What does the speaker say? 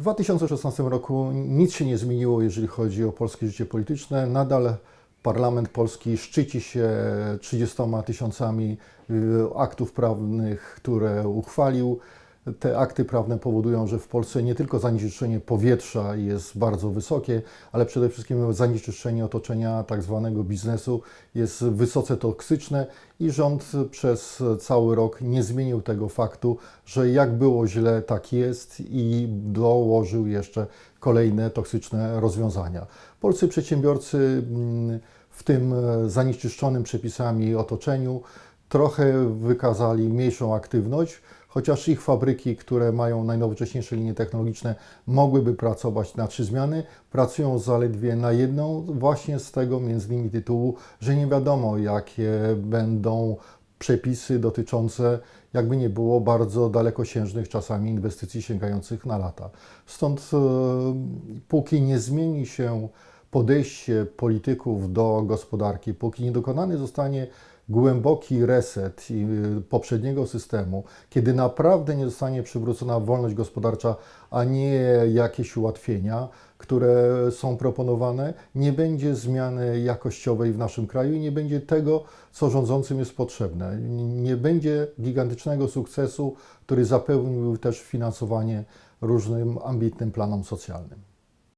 W 2016 roku nic się nie zmieniło, jeżeli chodzi o polskie życie polityczne. Nadal parlament polski szczyci się 30 tysiącami y, aktów prawnych, które uchwalił. Te akty prawne powodują, że w Polsce nie tylko zanieczyszczenie powietrza jest bardzo wysokie, ale przede wszystkim zanieczyszczenie otoczenia tak zwanego biznesu jest wysoce toksyczne i rząd przez cały rok nie zmienił tego faktu, że jak było źle, tak jest i dołożył jeszcze kolejne toksyczne rozwiązania. Polscy przedsiębiorcy mm, w tym zanieczyszczonym przepisami otoczeniu trochę wykazali mniejszą aktywność, chociaż ich fabryki, które mają najnowocześniejsze linie technologiczne, mogłyby pracować na trzy zmiany, pracują zaledwie na jedną, właśnie z tego między innymi tytułu, że nie wiadomo, jakie będą przepisy dotyczące, jakby nie było, bardzo dalekosiężnych czasami inwestycji sięgających na lata. Stąd e, póki nie zmieni się podejście polityków do gospodarki, póki nie dokonany zostanie głęboki reset y, poprzedniego systemu, kiedy naprawdę nie zostanie przywrócona wolność gospodarcza, a nie jakieś ułatwienia, które są proponowane, nie będzie zmiany jakościowej w naszym kraju i nie będzie tego, co rządzącym jest potrzebne. Nie będzie gigantycznego sukcesu, który zapewnił też finansowanie różnym ambitnym planom socjalnym.